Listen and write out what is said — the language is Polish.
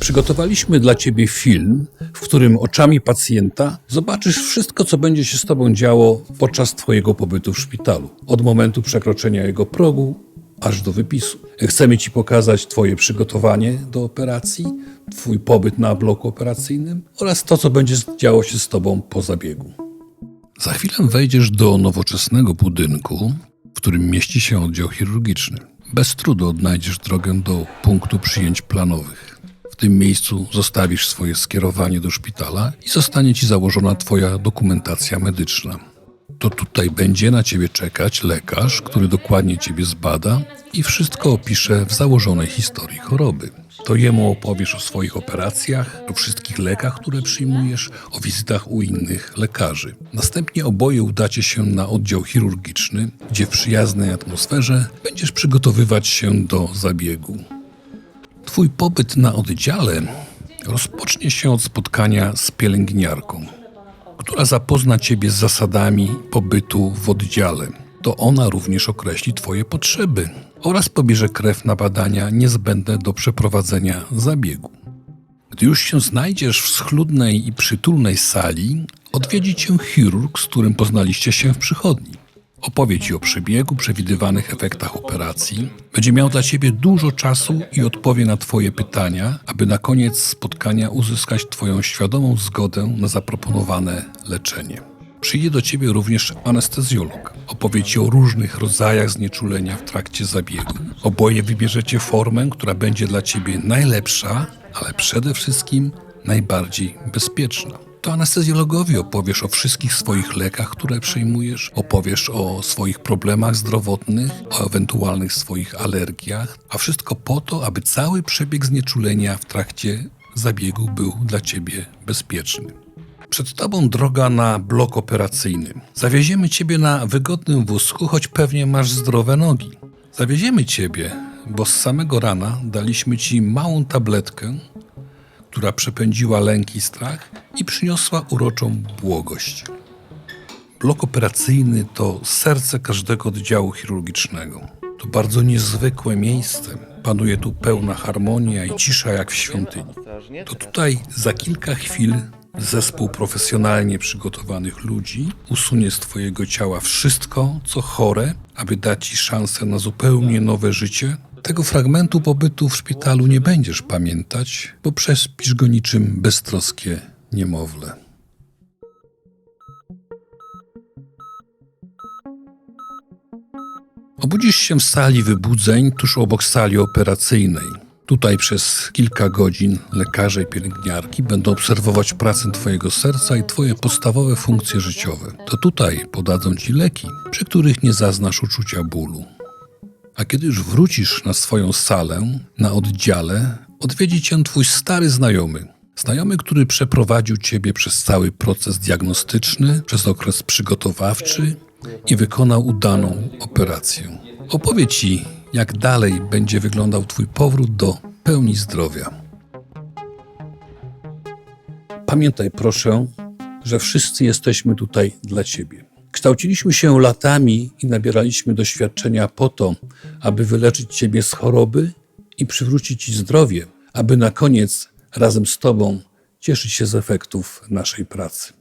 Przygotowaliśmy dla Ciebie film, w którym oczami pacjenta zobaczysz wszystko, co będzie się z Tobą działo podczas Twojego pobytu w szpitalu. Od momentu przekroczenia jego progu aż do wypisu. Chcemy Ci pokazać Twoje przygotowanie do operacji, Twój pobyt na bloku operacyjnym oraz to, co będzie działo się z Tobą po zabiegu. Za chwilę wejdziesz do nowoczesnego budynku, w którym mieści się oddział chirurgiczny. Bez trudu odnajdziesz drogę do punktu przyjęć planowych. Tym miejscu zostawisz swoje skierowanie do szpitala i zostanie ci założona Twoja dokumentacja medyczna. To tutaj będzie na Ciebie czekać lekarz, który dokładnie Ciebie zbada i wszystko opisze w założonej historii choroby. To jemu opowiesz o swoich operacjach, o wszystkich lekach, które przyjmujesz, o wizytach u innych lekarzy. Następnie oboje udacie się na oddział chirurgiczny, gdzie w przyjaznej atmosferze będziesz przygotowywać się do zabiegu. Twój pobyt na oddziale rozpocznie się od spotkania z pielęgniarką, która zapozna Ciebie z zasadami pobytu w oddziale. To ona również określi Twoje potrzeby oraz pobierze krew na badania niezbędne do przeprowadzenia zabiegu. Gdy już się znajdziesz w schludnej i przytulnej sali, odwiedzi cię chirurg, z którym poznaliście się w przychodni. Opowie ci o przebiegu, przewidywanych efektach operacji. Będzie miał dla ciebie dużo czasu i odpowie na twoje pytania, aby na koniec spotkania uzyskać twoją świadomą zgodę na zaproponowane leczenie. Przyjdzie do ciebie również anestezjolog. Opowie ci o różnych rodzajach znieczulenia w trakcie zabiegu. Oboje wybierzecie formę, która będzie dla ciebie najlepsza, ale przede wszystkim najbardziej bezpieczna. To anestezjologowi opowiesz o wszystkich swoich lekach, które przyjmujesz, opowiesz o swoich problemach zdrowotnych, o ewentualnych swoich alergiach, a wszystko po to, aby cały przebieg znieczulenia w trakcie zabiegu był dla ciebie bezpieczny. Przed tobą droga na blok operacyjny. Zawieziemy ciebie na wygodnym wózku, choć pewnie masz zdrowe nogi. Zawieziemy ciebie, bo z samego rana daliśmy ci małą tabletkę, która przepędziła lęk i strach i przyniosła uroczą błogość. Blok operacyjny to serce każdego oddziału chirurgicznego. To bardzo niezwykłe miejsce. Panuje tu pełna harmonia i cisza jak w świątyni. To tutaj za kilka chwil zespół profesjonalnie przygotowanych ludzi usunie z Twojego ciała wszystko, co chore, aby dać Ci szansę na zupełnie nowe życie. Tego fragmentu pobytu w szpitalu nie będziesz pamiętać, bo przespisz go niczym beztroskie niemowlę. Obudzisz się w sali wybudzeń tuż obok sali operacyjnej. Tutaj przez kilka godzin lekarze i pielęgniarki będą obserwować pracę Twojego serca i Twoje podstawowe funkcje życiowe. To tutaj podadzą Ci leki, przy których nie zaznasz uczucia bólu. A kiedy już wrócisz na swoją salę, na oddziale, odwiedzi Cię Twój stary znajomy. Znajomy, który przeprowadził Ciebie przez cały proces diagnostyczny, przez okres przygotowawczy i wykonał udaną operację. Opowie Ci, jak dalej będzie wyglądał Twój powrót do pełni zdrowia. Pamiętaj proszę, że wszyscy jesteśmy tutaj dla Ciebie. Kształciliśmy się latami i nabieraliśmy doświadczenia po to, aby wyleczyć Ciebie z choroby i przywrócić Ci zdrowie, aby na koniec razem z Tobą cieszyć się z efektów naszej pracy.